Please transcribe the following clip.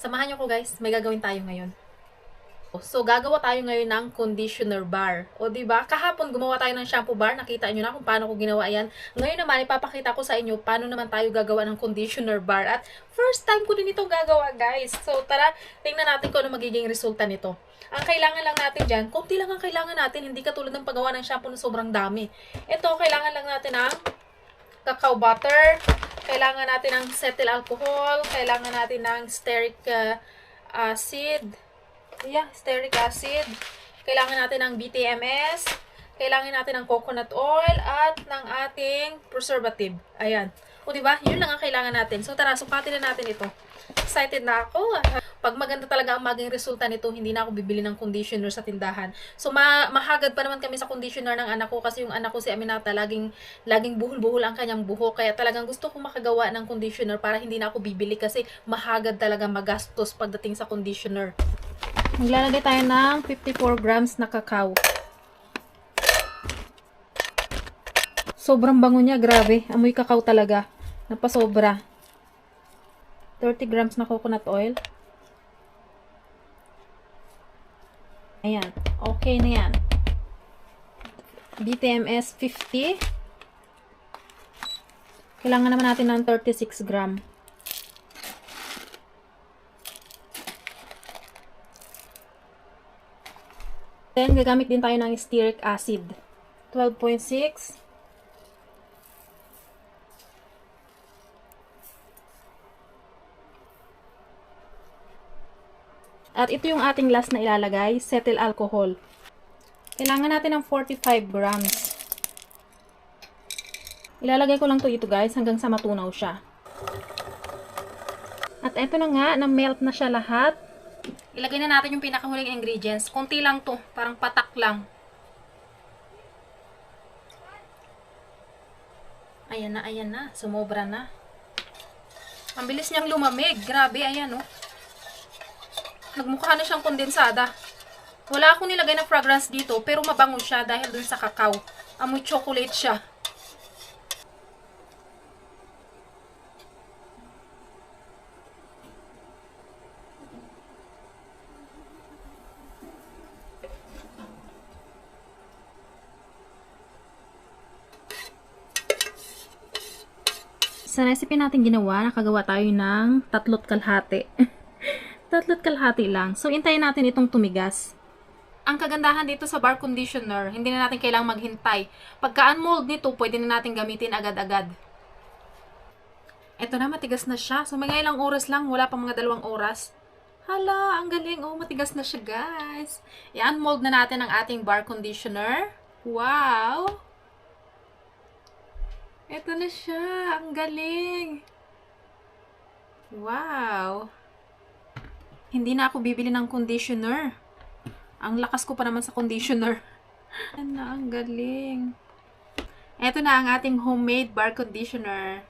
Samahan niyo ko guys, may gagawin tayo ngayon. So, gagawa tayo ngayon ng conditioner bar. O, di ba? Kahapon gumawa tayo ng shampoo bar. Nakita nyo na kung paano ko ginawa yan. Ngayon naman, ipapakita ko sa inyo paano naman tayo gagawa ng conditioner bar. At first time ko din ito gagawa, guys. So, tara, tingnan natin kung ano magiging resulta nito. Ang kailangan lang natin dyan, konti lang ang kailangan natin. Hindi katulad ng paggawa ng shampoo na sobrang dami. Ito, kailangan lang natin ng cacao butter. Kailangan natin ng cetyl alcohol. Kailangan natin ng stearic uh, acid. Yeah, stearic acid. Kailangan natin ng BTMS. Kailangan natin ng coconut oil at ng ating preservative. Ayan. O, di ba? Yun lang ang kailangan natin. So, tara, sukatin na natin ito. Excited na ako. Pag maganda talaga ang maging resulta nito, hindi na ako bibili ng conditioner sa tindahan. So, ma mahagad pa naman kami sa conditioner ng anak ko kasi yung anak ko si Aminata, laging, laging buhol-buhol ang kanyang buhok. Kaya talagang gusto ko makagawa ng conditioner para hindi na ako bibili kasi mahagad talaga magastos pagdating sa conditioner. Maglalagay tayo ng 54 grams na cacao. Sobrang bango niya, grabe. Amoy cacao talaga. Napasobra. 30 grams na coconut oil. Ayan. Okay na yan. BTMS 50. Kailangan naman natin ng 36 gram. Then, gagamit din tayo ng stearic acid. 12.6. At ito yung ating last na ilalagay, cetyl alcohol. Kailangan natin ng 45 grams. Ilalagay ko lang to ito guys hanggang sa matunaw siya. At eto na nga, na-melt na siya lahat. Ilagay na natin yung pinakahuling ingredients. Kunti lang to, parang patak lang. Ayan na, ayan na. Sumobra na. Ang bilis niyang lumamig. Grabe, ayan oh. Nagmukha na siyang kondensada. Wala akong nilagay na fragrance dito, pero mabango siya dahil dun sa cacao. Amoy chocolate siya. Sa recipe natin ginawa, nakagawa tayo ng tatlot kalhati. tatlot kalhati lang. So, intayin natin itong tumigas. Ang kagandahan dito sa bar conditioner, hindi na natin kailangang maghintay. Pagka-unmold nito, pwede na natin gamitin agad-agad. Ito na, matigas na siya. So, mga ilang oras lang, wala pang mga dalawang oras. Hala, ang galing. Oh, matigas na siya, guys. I-unmold na natin ang ating bar conditioner. Wow! Ito na siya. Ang galing. Wow. Hindi na ako bibili ng conditioner. Ang lakas ko pa naman sa conditioner. Ano, ang galing. Ito na ang ating homemade bar conditioner.